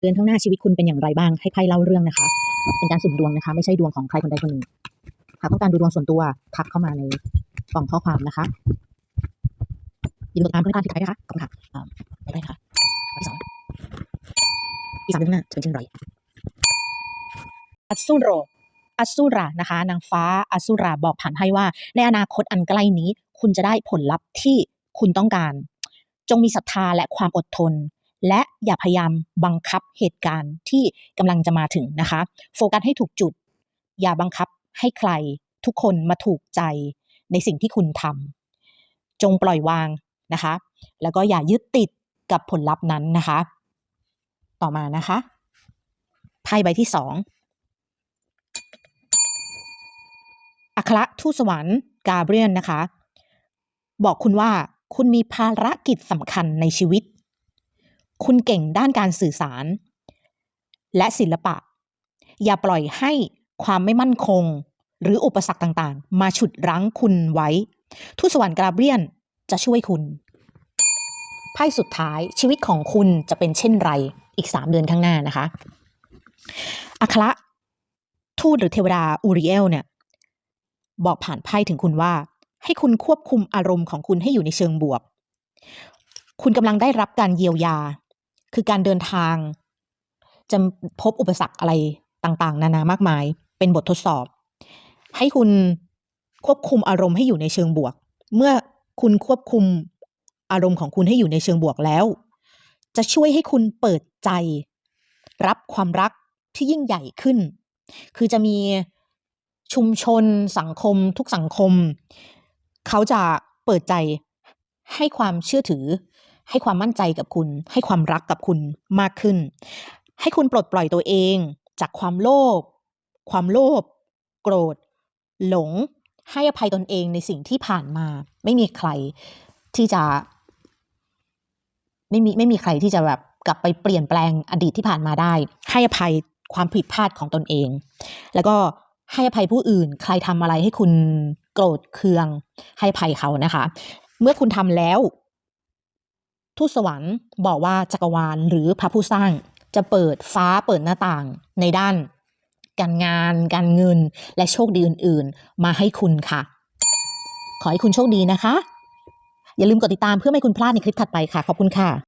เดือนข้างหน้าชีวิตคุณเป็นอย่างไรบ้างให้ไพ่เล่าเรื่องนะคะ เป็นการสุ่มดวงนะคะ ไม่ใช่ดวงของใครคนใดคนหนึ่งหากต้องการดูดวงส่วนตัวทักเข้ามาในกล่องข้อความนะคะยินดีตามเพื่อนท่านที่ใครนะคะขอบคุณค่ะอ่ไปได้นะคะที่สองอีกสามเดือนข้างหน้าจะเป็นเช่นไรอัสุโรอัสุรานะคะ นางฟ้าอัสสุราบอกผ่านให้ว่า ในอนาคตอันใกล้นี้ คุณจะได้ผลลัพธ์ที่คุณต้องการ จงมีศรัทธาและความอดทน และอย่าพยายามบังคับเหตุการณ์ที่กำลังจะมาถึงนะคะ โฟกัสให้ถูกจุด อย่าบังคับให้ใครทุกคนมาถูกใจในสิ่งที่คุณทำจงปล่อยวางนะคะ แล้วก็อย่ายึดติดกับผลลัพธ์นั้นนะคะ ต่อมานะคะไพ่ใบที่สองอัครทูตสวรรค์กาเบรียนนะคะ บอกคุณว่าคุณมีภารกิจสำคัญในชีวิต คุณเก่งด้านการสื่อสาร และศิลปะ อย่าปล่อยให้ความไม่มั่นคง หรืออุปสรรคต่างๆ มาฉุดรั้งคุณไว้ทูตสวรรค์กราเบียนจะช่วยคุณไพ่สุดท้ายชีวิตของคุณจะเป็นเช่นไรอีกสามเดือนข้างหน้านะคะอัครทูตหรือเทวดาอูริเอลเนี่ย บอกผ่านไพ่ถึงคุณว่า ให้คุณควบคุมอารมณ์ของคุณให้อยู่ในเชิงบวก คุณกำลังได้รับการเยียวยา คือการเดินทาง จะพบอุปสรรคอะไรต่างๆ นานามากมาย เป็นบททดสอบ ให้คุณควบคุมอารมณ์ให้อยู่ในเชิงบวก เมื่อคุณควบคุมอารมณ์ของคุณให้อยู่ในเชิงบวกแล้ว จะช่วยให้คุณเปิดใจ รับความรักที่ยิ่งใหญ่ขึ้น คือจะมีชุมชนสังคม ทุกสังคม เขาจะเปิดใจให้ความเชื่อถือ ให้ความมั่นใจกับคุณ ให้ความรักกับคุณมากขึ้น ให้คุณปลดปล่อยตัวเอง จากความโลภความโลภโกรธ หลง ให้อภัยตนเองในสิ่งที่ผ่านมา ไม่มีใครที่จะ ไม่มีไม่มีใครที่จะแบบกลับไปเปลี่ยนแปลงอดีตที่ผ่านมาได้ ให้อภัยความผิดพลาดของตนเอง แล้วก็ให้อภัยผู้อื่น ใครทำอะไรให้คุณโกรธเคือง ให้อภัยเขานะคะ เมื่อคุณทำแล้ว ทูตสวรรค์บอกว่าจักรวาลหรือพระผู้สร้าง จะเปิดฟ้าเปิดหน้าต่างในด้าน การงาน การเงิน และโชคดีอื่น ๆ มาให้คุณค่ะ ขอให้คุณโชคดีนะคะ อย่าลืมกดติดตามเพื่อไม่ให้คุณพลาดในคลิปถัดไปค่ะ ขอบคุณค่ะ